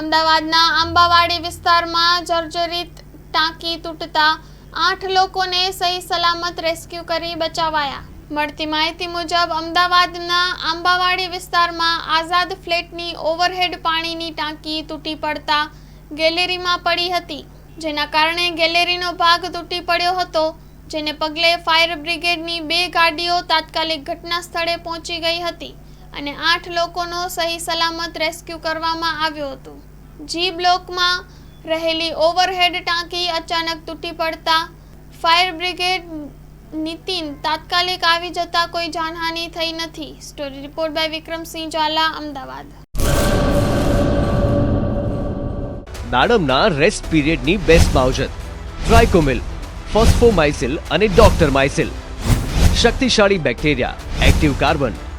અમદાવાદના આંબાવાડી વિસ્તારમાં જર્જરિત ટાંકી તૂટતા આઠ લોકોને સહી સલામત રેસ્ક્યુ કરી બચાવાયા. મળતી માહિતી મુજબ, અમદાવાદના આંબાવાડી વિસ્તારમાં આઝાદ ફ્લેટની ઓવરહેડ પાણીની ટાંકી તૂટી પડતા ગેલેરીમાં પડી હતી. જેના કારણે ગેલેરીનો ભાગ તૂટી પડ્યો હતો, જેને પગલે ફાયર બ્રિગેડની બે ગાડીઓ તાત્કાલિક ઘટના સ્થળે પહોંચી ગઈ હતી અને આઠ લોકોનો સહી સલામત રેસ્ક્યુ કરવામાં આવ્યો હતો. જી બ્લોકમાં રહેલી ઓવરહેડ ટાંકી અચાનક તૂટી પડતા ફાયર બ્રિગેડ નીતિન તાત્કાલિક આવી જતા કોઈ જાનહાનિ થઈ નથી. Story report by Vikramsinh Zala, Ahmedabad. નાડમના rest પીરિયડની બેસ્ટ માવજત ટ્રાયકોમિલ ફોસ્ફોમાઇસિલ અને ડોક્ટર માઇસિલ શક્તિશાળી બેક્ટેરિયા, એક્ટિવ કાર્બન.